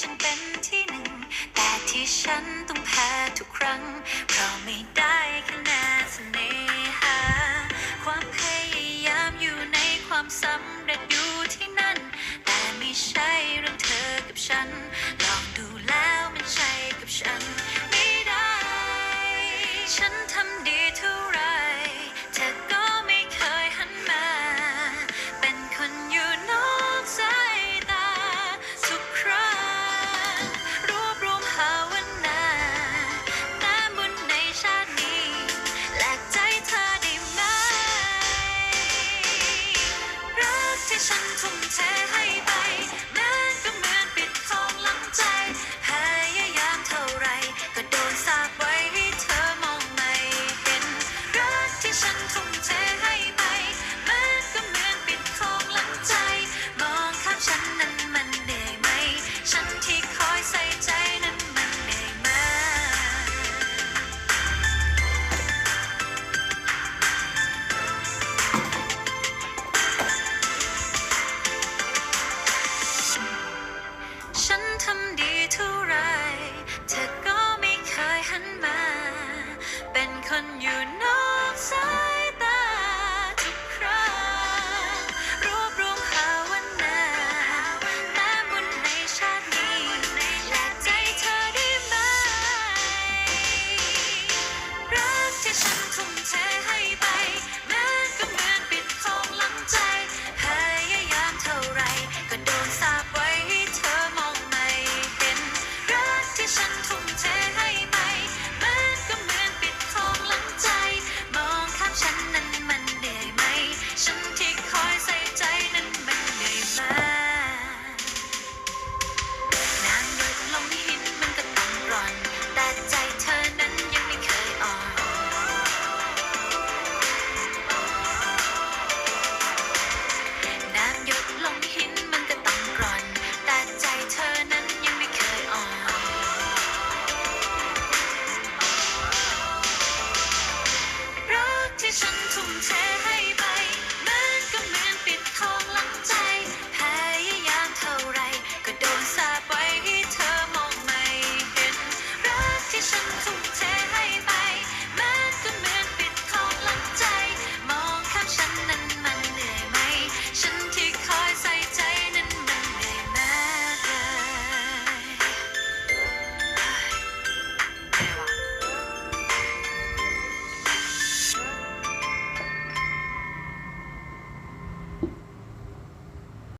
ฉันเป็นที่หนึ่ง แต่ที่ฉันต้องแพ้ทุกครั้ง เพราะไม่ได้คะแนนเสน่หา ความพยายามอยู่ในความสำเร็จอยู่ที่นั่น แต่ไม่ใช่เรื่องเธอกับฉัน ลองดูแล้วมันใช่กับฉัน ฉันทำดีเท่าไร เธอก็ไม่เคยหันมา เป็นคนอยู่นอกสาย